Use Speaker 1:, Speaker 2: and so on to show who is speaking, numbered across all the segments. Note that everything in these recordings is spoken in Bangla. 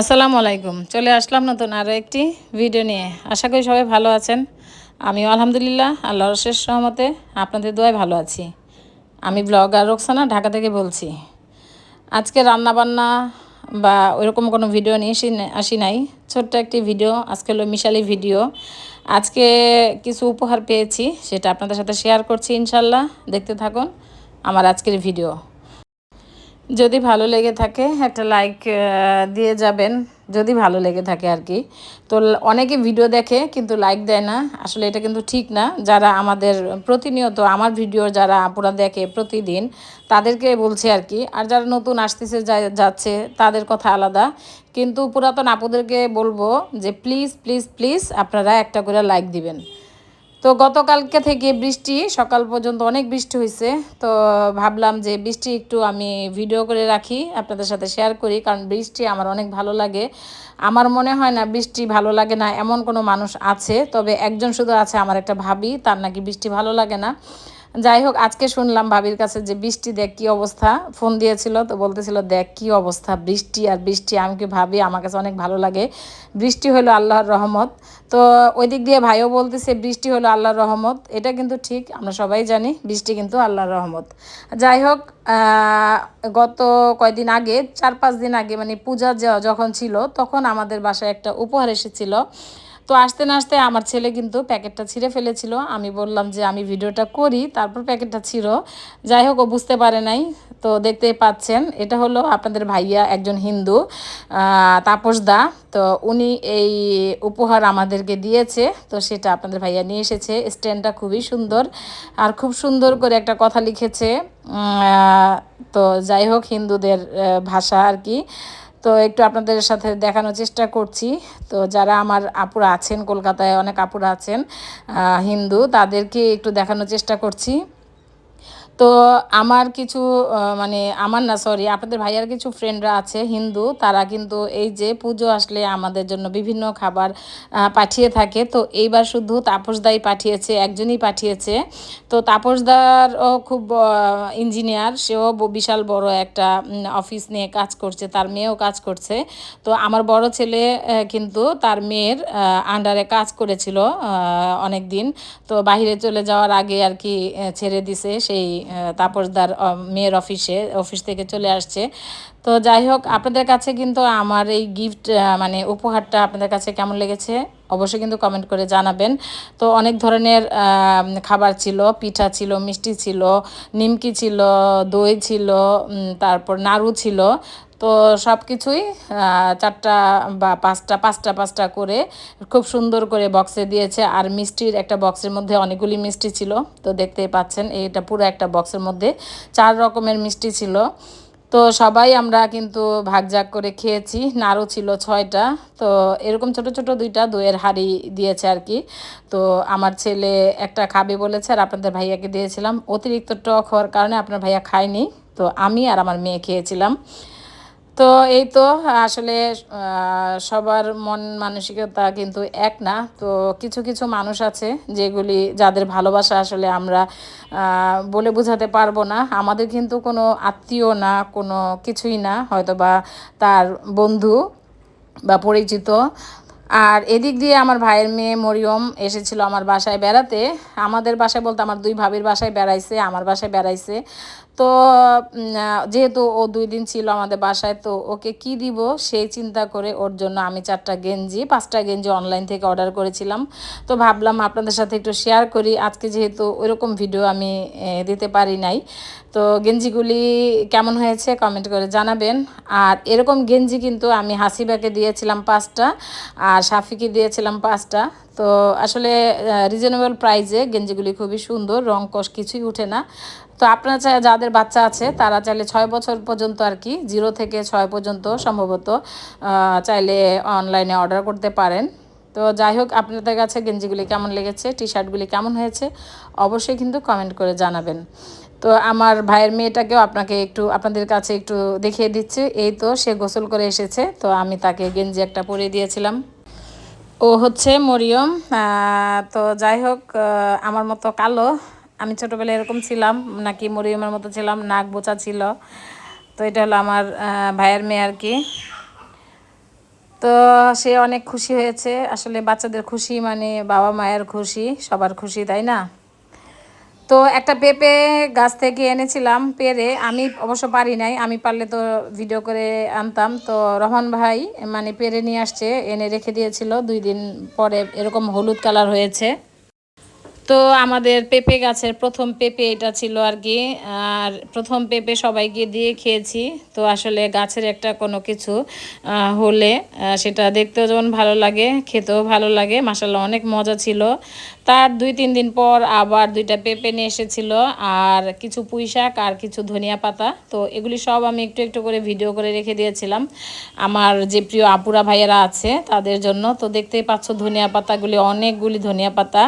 Speaker 1: আসসালামু আলাইকুম। চলে আসলাম নতুন আরও একটি ভিডিও নিয়ে। আশা করি সবাই ভালো আছেন। আমিও আলহামদুলিল্লাহ, আল্লাহর শেষ সহমতে আপনাদের দোয়ায় ভালো আছি। আমি ব্লগার রোকসানা ঢাকা থেকে বলছি। আজকে রান্না বান্না বা ওইরকম কোনো ভিডিও নিয়ে আসি আসি নাই। ছোট্ট একটি ভিডিও আজকে হলো মিশালি ভিডিও আজকে কিছু উপহার পেয়েছি, সেটা আপনাদের সাথে শেয়ার করছি ইনশাল্লাহ। দেখতে থাকুন আমার আজকের ভিডিও যদি ভালো লেগে থাকে, একটা লাইক দিয়ে যাবেন, যদি ভালো লেগে থাকে আর কি। তো অনেকে ভিডিও দেখে, কিন্তু লাইক দেয় না। আসলে এটা কিন্তু ঠিক না। যারা আমাদের প্রতিনিয়ত, আমার ভিডিও যারা আপুরা দেখে প্রতিদিন, তাদেরকে বলছে আর কি। আর যারা নতুন আসতেছে যাচ্ছে, তাদের কথা আলাদা। কিন্তু পুরাতন আপুদেরকে বলব যে প্লিজ প্লিজ প্লিজ আপনারা একটা করে লাইক দিবেন। তো গতকালকে থেকে বৃষ্টি, সকাল পর্যন্ত অনেক বৃষ্টি হয়েছে তো ভাবলাম যে বৃষ্টি একটু আমি ভিডিও করে রাখি, আপনাদের সাথে শেয়ার করি, কারণ বৃষ্টি আমার অনেক ভালো লাগে। আমার মনে হয় না বৃষ্টি ভালো লাগে না, এমন কোনো মানুষ আছে, তবে একজন শুধু আছে আমার একটা ভাবি, তার নাকি বৃষ্টি ভালো লাগে না। যাই হোক, আজকে শুনলাম ভাবির কাছে যে বৃষ্টি দেখ কী অবস্থা। ফোন দিয়েছিল তো বলতেছিল, দেখ কী অবস্থা, বৃষ্টি আর বৃষ্টি। আমি কি ভাবি, আমার কাছে অনেক ভালো লাগে। বৃষ্টি হলো আল্লাহর রহমত। তো ওই দিক দিয়ে ভাইও বলতেছে, বৃষ্টি হলো আল্লাহর রহমত। এটা কিন্তু ঠিক, আমরা সবাই জানি, বৃষ্টি কিন্তু আল্লাহর রহমত। যাই হোক গত কয়দিন আগে, চার পাঁচ দিন আগে মানে পূজা যখন ছিল, তখন আমাদের বাসায় একটা উপহার এসেছিল। তো আসতে না আসতে আমার ছেলে কিন্তু প্যাকেটটা ছিঁড়ে ফেলেছিল। আমি বললাম যে আমি ভিডিওটা করি, তারপর প্যাকেটটা ছিল যাই হোক, ও বুঝতে পারে নাই। তো দেখতে পাচ্ছেন, এটা হলো আপনাদের ভাইয়া, একজন হিন্দু তাপস দা। তো উনি এই উপহার আমাদেরকে দিয়েছে। তো সেটা আপনাদের ভাইয়া নিয়ে এসেছে। স্ট্যান্ডটা খুবই সুন্দর আর খুব সুন্দর করে একটা কথা লিখেছে। তো যাই হোক, হিন্দুদের ভাষা আর কি। তো একটু আপনাদের সাথে দেখানোর চেষ্টা করছি। তো যারা আমার আপুরা আছেন, কলকাতায় অনেক আপুরা আছেন হিন্দু, তাদেরকে একটু দেখানোর চেষ্টা করছি। তো আমার কিছু মানে আমার না সরি আপনাদের ভাইয়ার কিছু ফ্রেন্ডরা আছে, হিন্দু, তারা কিন্তু এই যে পুজো আসলে আমাদের জন্য বিভিন্ন খাবার পাঠিয়ে থাকে। তো এইবার শুধু তাপসদাই পাঠিয়েছে, একজনই পাঠিয়েছে। তো তাপসদার ও খুব ইঞ্জিনিয়ার সেও বিশাল বড় একটা অফিস নিয়ে কাজ করছে, তার মেয়েও কাজ করছে। তো আমার বড় ছেলে কিন্তু তার মেয়ের আন্ডারে কাজ করেছিল অনেক দিন তো বাহিরে চলে যাওয়ার আগে আর কি ছেড়ে দিছে সেই তাপসদার মেয়ের অফিসে, অফিস থেকে চলে আসছে। তো যাই হোক, আপনাদের কাছে কিন্তু আমার এই গিফট মানে উপহারটা আপনাদের কাছে কেমন লেগেছে অবশ্যই কিন্তু কমেন্ট করে জানাবেন। তো অনেক ধরনের খাবার ছিল, পিঠা ছিল, মিষ্টি ছিল, নিমকি ছিল, দই ছিল তারপর নাড়ু ছিল। তো সব কিছুই চারটা বা পাঁচটা পাঁচটা পাঁচটা করে খুব সুন্দর করে বক্সে দিয়েছে। আর মিষ্টির একটা বক্সের মধ্যে অনেকগুলি মিষ্টি ছিল, তো দেখতেই পাচ্ছেন এইটা পুরো একটা বক্সের মধ্যে চার রকমের মিষ্টি ছিল। তো সবাই আমরা কিন্তু ভাগজাগ করে খেয়েছি, নাড়ু ছিল ছয়টা, তো এরকম ছোট ছোট দুইটা দইয়ের হাড়ি দিয়েছে আর কি। তো আমার ছেলে একটা খাবে বলেছে আর আপনাদের ভাইয়াকে দিয়েছিলাম। অতিরিক্ত টক হওয়ার কারণে আপনার ভাইয়া খায়নি, তো আমি আর আমার মেয়ে খেয়েছিলাম। তো এই তো, আসলে সবার মন মানসিকতা কিন্তু এক না। তো কিছু কিছু মানুষ আছে যেগুলি, যাদের ভালোবাসা আসলে আমরা বলে বোঝাতে পারব না। আমাদের কিন্তু কোনো আত্মীয় না, কোনো কিছুই না হয়তো বা তার বন্ধু বা পরিচিত। আর এদিক দিয়ে আমার ভাইয়ের মেয়ে মরিয়ম এসেছিল আমার বাসায় বেড়াতে। আমাদের বাসায় বলতে আমার দুই ভাবির বাসায় বেড়াইছে, আমার বাসায় বেড়াইছে। তো যেহেতু ও দুই দিন ছিল আমাদের বাসায়, তো ওকে কি দিব সেই চিন্তা করে ওর জন্য আমি চারটা গেঞ্জি, পাঁচটা গেঞ্জি অনলাইন থেকে অর্ডার করেছিলাম। তো ভাবলাম আপনাদের সাথে একটু শেয়ার করি। আজকে যেহেতু ওইরকম ভিডিও আমি দিতে পারি নাই। তো গেঞ্জিগুলি কেমন হয়েছে কমেন্ট করে জানাবেন। আর এরকম গেঞ্জি কিন্তু আমি হাসিবাকে দিয়েছিলাম পাঁচটা, আর সাফিকে দিয়েছিলাম পাঁচটা। তো আসলে রিজনেবল প্রাইজে গেঞ্জিগুলি খুবই সুন্দর, রং কষ কিছুই উঠে না। তো আপনারা চাই যাদের বাচ্চা আছে, তারা চাইলে ছয় বছর পর্যন্ত আর কি, জিরো থেকে ছয় পর্যন্ত সম্ভবত চাইলে অনলাইনে অর্ডার করতে পারেন। তো যাই হোক, আপনাদের কাছে গেঞ্জিগুলি কেমন লেগেছে টি শার্টগুলি কেমন হয়েছে, অবশ্যই কিন্তু কমেন্ট করে জানাবেন। তো আমার ভাইয়ের মেয়েটাকেও আপনাকে একটু, আপনাদের কাছে একটু দেখিয়ে দিচ্ছে। এই তো সে গোসল করে এসেছে, তো আমি তাকে গেঞ্জি একটা পরিয়ে দিয়েছিলাম। ও হচ্ছে মরিয়ম তো যাই হোক আমার মতো কালো আমি ছোটোবেলায় এরকম ছিলাম, নাকি মরিয়মের মতো ছিলাম, নাক বোচা ছিল। তো এটা হলো আমার ভাইয়ের মেয়ে আর কি। তো সে অনেক খুশি হয়েছে। আসলে বাচ্চাদের খুশি মানে বাবা মায়ের খুশি, সবার খুশি, তাই না? তো একটা পেঁপে গাছ থেকে এনেছিলাম, পেরে আমি অবশ্য পারি নাই, আমি পারলে তো ভিডিও করে আনতাম। তো রহমান ভাই মানে পেরে নিয়ে আসছে, এনে রেখে দিয়েছিল। দুই দিন পরে এরকম হলুদ কালার হয়েছে। তো আমাদের পেঁপে গাছের প্রথম পেঁপে এটা ছিল আর কি আর প্রথম পেঁপে সবাইকে দিয়ে খেয়েছি। তো আসলে গাছের একটা কোনো কিছু হলে সেটা দেখতেও যেমন ভালো লাগে, খেতেও ভালো লাগে। মাসাল্লাহ অনেক মজা ছিল। তার দুই, তিন দিন পর আবার দুইটা পেঁপে নিয়ে এসেছিল, আর কিছু পুঁই শাক আর কিছু ধনিয়া পাতা। তো এগুলি সব আমি একটু একটু করে ভিডিও করে রেখে দিয়েছিলাম। আমার যে প্রিয় আপুরা ভাইয়েরা আছে তাদের জন্য। তো দেখতেই পাচ্ছ ধনিয়া পাতাগুলি, অনেকগুলি ধনিয়া পাতা।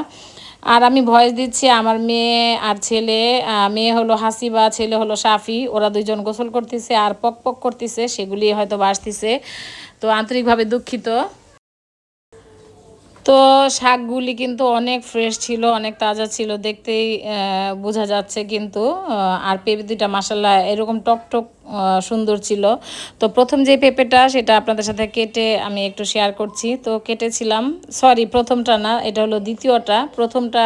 Speaker 1: আর আমি ভয়েস দিচ্ছি আমার মেয়ে আর ছেলে মেয়ে হলো হাসিবা, ছেলে হলো সাফি ওরা দুইজন গোসল করতেছে আর পক পক করতেছে, সেগুলি হয়তো বাসতেছে তো আন্তরিকভাবে দুঃখিত। তো শাকগুলি কিন্তু অনেক ফ্রেশ ছিল, অনেক তাজা ছিল, দেখতেই বোঝা যাচ্ছে কিন্তু আর পেঁপে দুইটা মাসাল্লাহ এরকম টক টক সুন্দর ছিল। তো প্রথম যে পেঁপেটা সেটা আপনাদের সাথে কেটে আমি একটু শেয়ার করছি। তো কেটেছিলাম সরি প্রথমটা না, এটা হলো দ্বিতীয়টা। প্রথমটা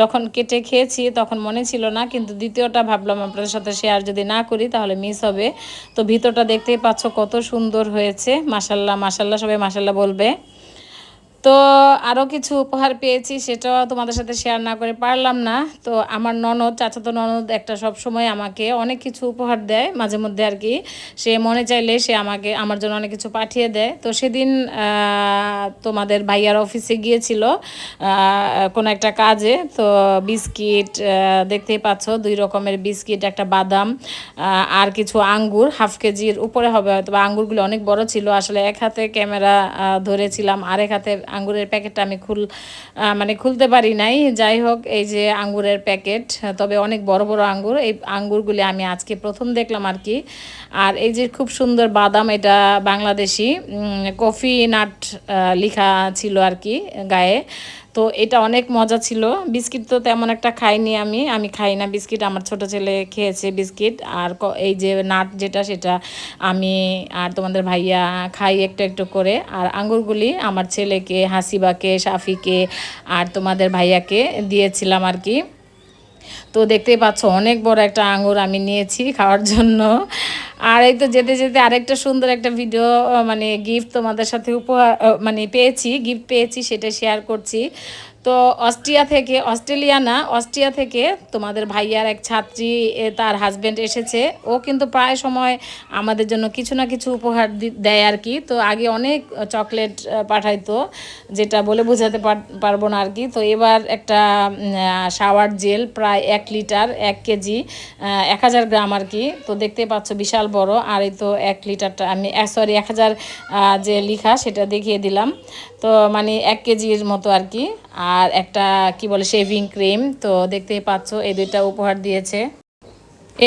Speaker 1: যখন কেটে খেয়েছি তখন মনে ছিল না, কিন্তু দ্বিতীয়টা ভাবলাম আপনাদের সাথে শেয়ার যদি না করি তাহলে মিস হবে। তো ভিতরটা দেখতেই পাচ্ছ কত সুন্দর হয়েছে মাসাল্লাহ মাসাল্লাহ সবাই মাসাল্লাহ বলবে। তো আরও কিছু উপহার পেয়েছি, সেটাও তোমাদের সাথে শেয়ার না করে পারলাম না। তো আমার ননদ, চাচাতো ননদ একটা সব সময় আমাকে অনেক কিছু উপহার দেয় মাঝে মধ্যে আর কি। সে মনে চাইলে সে আমাকে, আমার জন্য অনেক কিছু পাঠিয়ে দেয়। তো সেদিন তোমাদের ভাইয়ার অফিসে গিয়েছিল কোনো একটা কাজে। তো বিস্কিট দেখতেই পাচ্ছ দুই রকমের বিস্কিট, একটা বাদাম আর কিছু আঙ্গুর, হাফ কেজির উপরে হবে হয়তো বা আঙ্গুরগুলো অনেক বড় ছিল। আসলে এক হাতে ক্যামেরা ধরেছিলাম, আরেক হাতে আঙ্গুরের প্যাকেটটা আমি খুল মানে খুলতে পারি নাই। যাই হোক, এই যে আঙ্গুরের প্যাকেট, তবে অনেক বড় বড় আঙ্গুর। এই আঙ্গুরগুলি আমি আজকে প্রথম দেখলাম আর কি। আর এই যে খুব সুন্দর বাদাম, এটা বাংলাদেশি কফি নাট লিখা ছিল আর কি গায়ে। তো এটা অনেক মজা ছিল। বিস্কিট তো তেমন একটা খাইনি আমি। আমি খাই না বিস্কিট। আমার ছোট ছেলে খেয়েছে বিস্কিট। আর এই যে নাট যেটা, সেটা আমি আর তোমাদের ভাইয়া খাই একটু একটু করে। আর আঙুরগুলি আমার ছেলেকে, হাসিবাকে সাফিকে আর তোমাদের ভাইয়াকে দিয়েছিলাম আর কি। তো দেখতেই পাচ্ছ, অনেক বড় একটা আঙুর আমি নিয়েছি খাওয়ার জন্য। আর এই তো যেতে যেতে আরেকটা সুন্দর একটা ভিডিও মানে গিফট তোমাদের সাথে উপহার মানে পেয়েছি গিফট পেয়েছি সেটা শেয়ার করছি। তো অস্ট্রিয়া থেকে, অস্ট্রেলিয়া না, অস্ট্রিয়া থেকে তোমাদের ভাইয়ার এক ছাত্রী তার হাজব্যান্ড এসেছে। ও কিন্তু প্রায় সময় আমাদের জন্য কিছু না কিছু উপহার দেয় আর কি। তো আগে অনেক চকলেট পাঠাইতো, যেটা বলে বোঝাতে পারব না আর কি। তো এবার একটা শাওয়ার জেল প্রায় এক লিটার, এক কেজি এক হাজার গ্রাম আর কি। তো দেখতে পাচ্ছ বিশাল বড়। আর এই তো এক লিটারটা আমি সরি এক হাজার যে লিখা সেটা দেখিয়ে দিলাম। তো মানে এক কেজির মতো আর কি। আর একটা, কি বলে শেভিং ক্রিম তো দেখতেই পাচ্ছ, এই দুইটা উপহার দিয়েছে।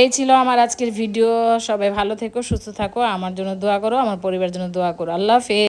Speaker 1: এই ছিল আমার আজকের ভিডিও সবাই ভালো থেকো, সুস্থ থাকো। আমার জন্য দোয়া করো, আমার পরিবারের জন্য দোয়া করো। আল্লাহ হাফেজ।